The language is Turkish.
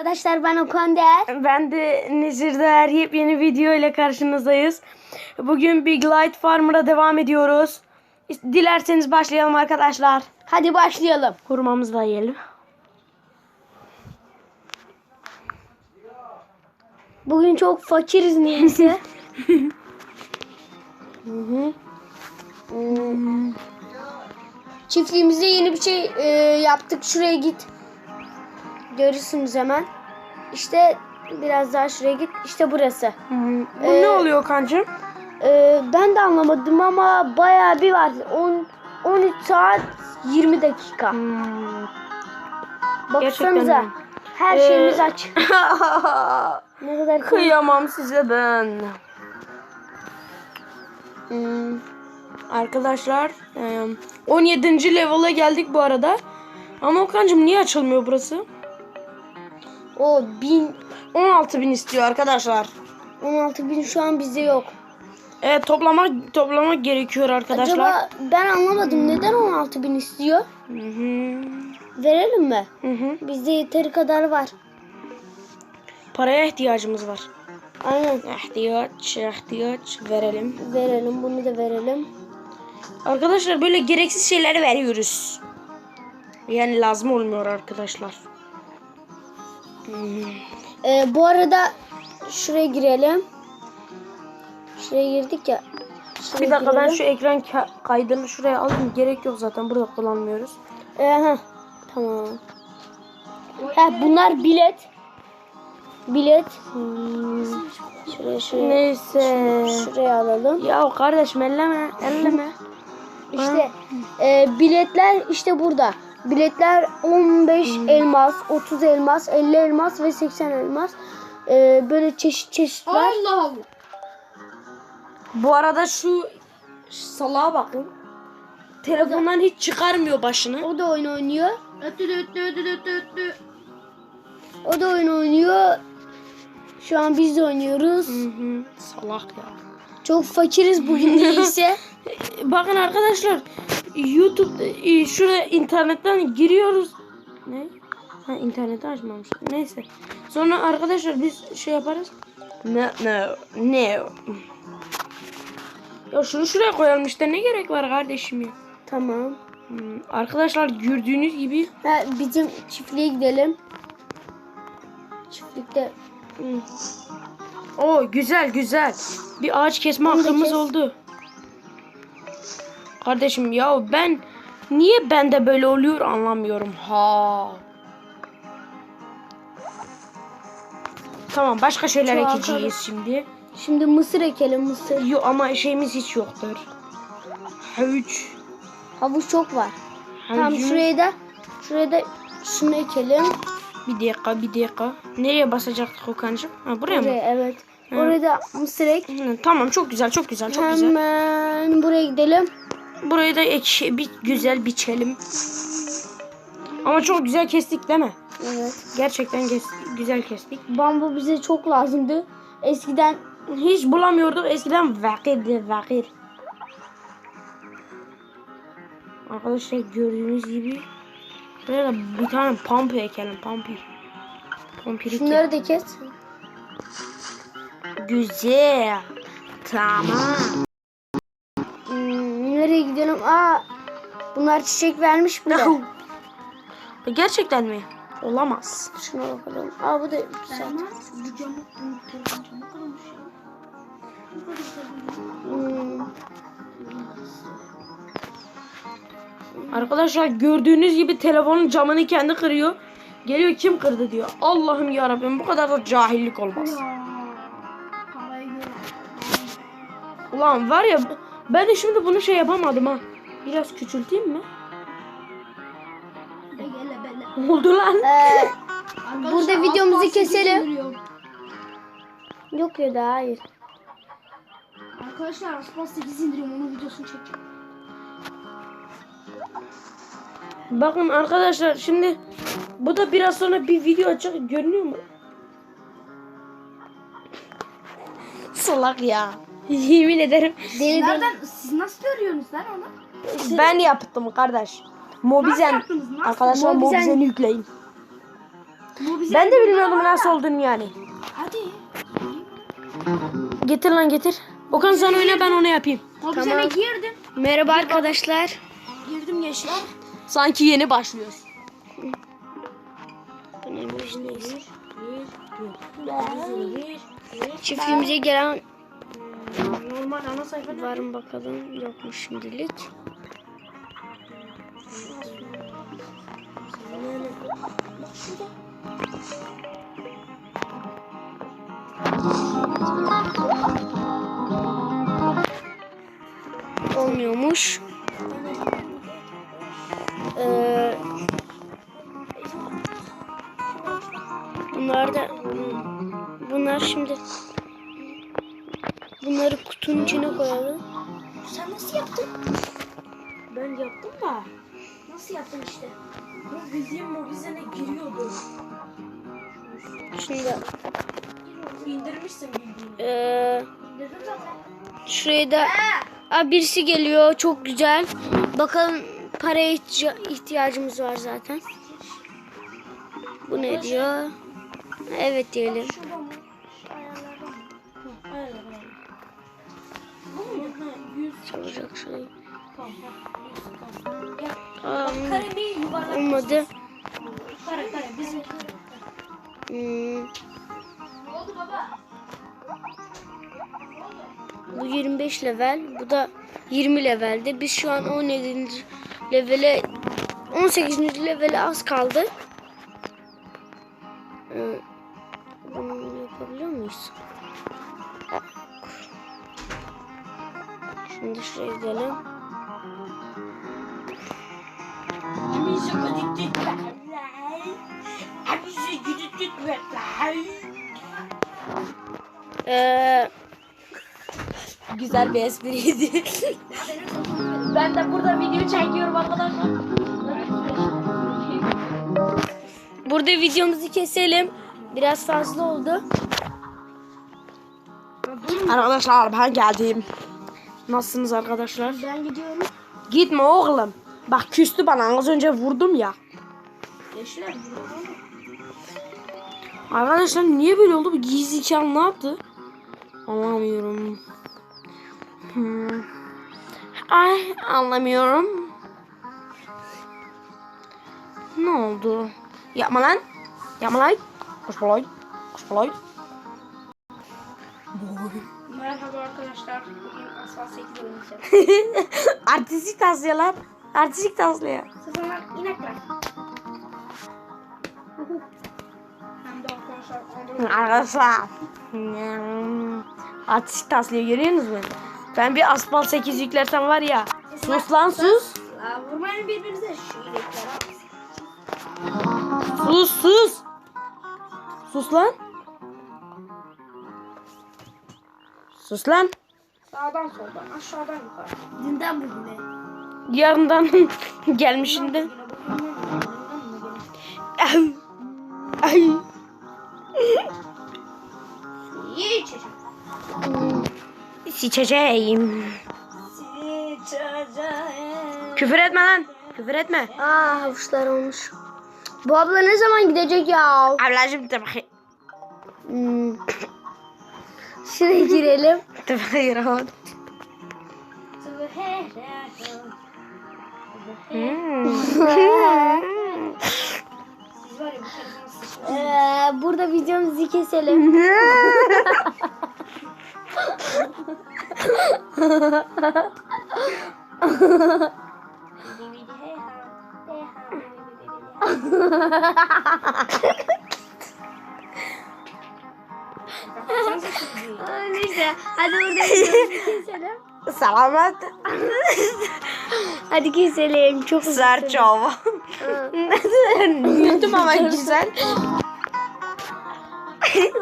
Arkadaşlar ben Okan Değer. Ben de Nezir Değer yepyeni video ile karşınızdayız. Bugün Big Light Farmer'a devam ediyoruz. Dilerseniz başlayalım arkadaşlar. Hadi başlayalım. Hurmamızı da yiyelim. Bugün çok fakiriz Hmm. Çiftliğimize yeni bir şey e, yaptık. Şuraya git. Görürsünüz hemen. İşte biraz daha şuraya git. İşte burası. hı. Bu Ee, ne oluyor kancım? E, ben de anlamadım ama bayağı bir var. 10 13 saat 20 dakika. Hmm. Baksanıza. Her Ee, şeyimiz aç. Ne kadar Kıyamam size ben. Hmm. Arkadaşlar e, 17. level'a geldik bu arada. Ama Okan'cım niye açılmıyor burası? O 1000 16 bin istiyor arkadaşlar. 16 bin şu an bizde yok. Evet toplamak toplamak gerekiyor arkadaşlar. Acaba ben anlamadım neden 16 bin istiyor? Hı hı. Verelim mi? Hı hı. Bizde yeteri kadar var. Paraya ihtiyacımız var. Aynen İhtiyaç, ihtiyaç verelim. verelim bunu da verelim. Arkadaşlar böyle gereksiz şeyleri veriyoruz. Yani lazım olmuyor arkadaşlar. Ee, bu arada şuraya girelim. Şuraya girdik ya. Şuraya Bir dakika ben girelim. şu ekran ka- kaydını şuraya alayım. Gerek yok zaten burada kullanmıyoruz. Ee, heh, tamam. Heh, bunlar bilet. Bilet. Hmm. Şuraya şuraya. Neyse. Şuraya alalım. Ya kardeşim elleme, elleme. İşte e, biletler işte burada. Biletler 15 elmas, 30 elmas, 50 elmas ve 80 elmas. E, böyle çeşit çeşit var. Allah Allah. Bu arada şu salağa bakın. Telefondan hiç çıkarmıyor başını. O da oyun oynuyor. Öttü öttü öttü öttü. O da oyun oynuyor. Şu an biz de oynuyoruz. Hı hı. Salak ya. Çok fakiriz bugün neyse. Bakın arkadaşlar YouTube e, şuraya internetten giriyoruz. Ne? Ha interneti açmamışlar. Neyse. Sonra arkadaşlar biz şey yaparız. Ne ne ne. Ya şunu şuraya koyalım işte ne gerek var kardeşim ya. tamam. Hmm, Arkadaşlar gördüğünüz gibi Ha, bizim çiftliğe gidelim. Çiftlikte hmm. O güzel güzel. Bir ağaç kesme Onu hakkımız kes. oldu. Kardeşim ya ben niye bende böyle oluyor anlamıyorum. Ha. Tamam başka şeyler Çoğaltalım. ekeceğiz şimdi. şimdi mısır ekelim mısır. Yok ama şeyimiz hiç yoktur. Havuç. Havuç çok var. Tamam havucumuz- şuraya da şuraya da şunu ekelim. Bir dakika bir dakika. Nereye basacaktık Okan'cığım? Ha buraya mı? Buraya evet. Oraya da mısır ek. Hı, tamam çok güzel çok güzel çok güzel. Hemen buraya gidelim. Burayı da ek, bir güzel biçelim. Ama çok güzel kestik değil mi? Evet. Gerçekten kes, güzel kestik. Bambu bize çok lazımdı. Eskiden Hiç bulamıyorduk. Eskiden vakirdi vakir. Arkadaşlar gördüğünüz gibi buraya da bir tane pampi ekelim. Pampi. Pampirik. şunları da kes. Güzel. Tamam. Gidelim? Aa, bunlar çiçek vermiş bile. Gerçekten mi? Olamaz. Şuna bakalım. Aa bu da güzel. Hmm, Arkadaşlar gördüğünüz gibi telefonun camını kendi kırıyor. Geliyor kim kırdı diyor. Allah'ım ya Rabbim bu kadar da cahillik olmaz. Ulan var ya ben de şimdi bunu şey yapamadım ha. Biraz küçülteyim mi? Bele. Ne oldu lan? ee, Burada videomuzu keselim. yok ya da hayır. Arkadaşlar Aslan 8 indiriyorum onun videosunu çekeceğim. Bakın arkadaşlar şimdi bu da biraz sonra bir video açacak görünüyor mu? Salak ya. Yemin ederim. Deli Nereden siz nasıl görüyorsunuz lan onu? Ben yaptım kardeş. Mobizen yaptınız? Nasıl? arkadaşlar Mobizen- Mobizen'i yükleyin. Bu bize Ben de bilmiyordum nasıl olduğunu yani. Hadi. Getir lan getir. Okan sen oyna ben onu yapayım. Mobizen'e Tamam. girdim. Merhaba arkadaşlar. Girdim gençler. Sanki yeni başlıyoruz. Çiftliğimize gelen Normal ana sayfa. var mı bakalım. Yokmuş şimdilik. Olmuyormuş. Ee, bunlar da bunlar şimdi bunları kutunun içine koyalım. Sen nasıl yaptın? Ben yaptım da. Nasıl yaptın işte? Bu bildiğim Mobizen'e giriyordu. Şimdi İndirmişsin bildiğin. ee, Dedim zaten. şuraya da Aa, birisi geliyor çok güzel. Bakalım paraya ihtiya- ihtiyacımız var zaten. Bu ne diyor? Evet diyelim. Çalacak şey. Tamam. ha, 100, tamam. Aa, Kalemi yuvarlak. olmadı. Kare kare. Bizim Hmm, Ne oldu baba? bu 25 level. Bu da 20 levelde. Biz şu an 17. levele 18. levele az kaldı. Şimdi şuraya gidelim. Ee, Güzel bir espriydi. ben de burada video çekiyorum arkadaşlar. burada videomuzu keselim. Biraz fazla oldu. Arkadaşlar ben geldim. Nasılsınız arkadaşlar? Ben gidiyorum. Gitme oğlum. Bak küstü bana az önce vurdum ya. Gençler. Arkadaşlar niye böyle oldu? Bu gizli ne yaptı? Anlamıyorum. Hmm. Ay anlamıyorum. Ne oldu? Yapma lan. Yapma lan. Koş balay. Koş Merhaba arkadaşlar. Bugün asfalt 8 oynayacağız. Artistik taslıyorlar. Artistik taslıyor. Sezonlar inekler. Hem de arkadaşlar Arkadaşlar. Hmm. Artistik taslıyor görüyorsunuz mu? Ben bir asfalt 8 yüklersem var ya. Sus lan sus. Vurmayın birbirinize şu inekleri al. Sus sus. Sus lan. Sus lan. Sağdan soldan aşağıdan yukarı. Dünden bugüne. Yarından gelmişinden. Ay. Ay. Sıçacağım. Küfür etme lan. Küfür etme. Aa havuçlar olmuş. Bu abla ne zaman gidecek ya? Ablacım de Şuraya girelim. Bakayım. Hmm. Ee, burada videomuzu keselim. hadi burada videomuzu keselim. Selamet. Hadi keselim. Çok sürdü. Serçova. Güldüm ama güzel.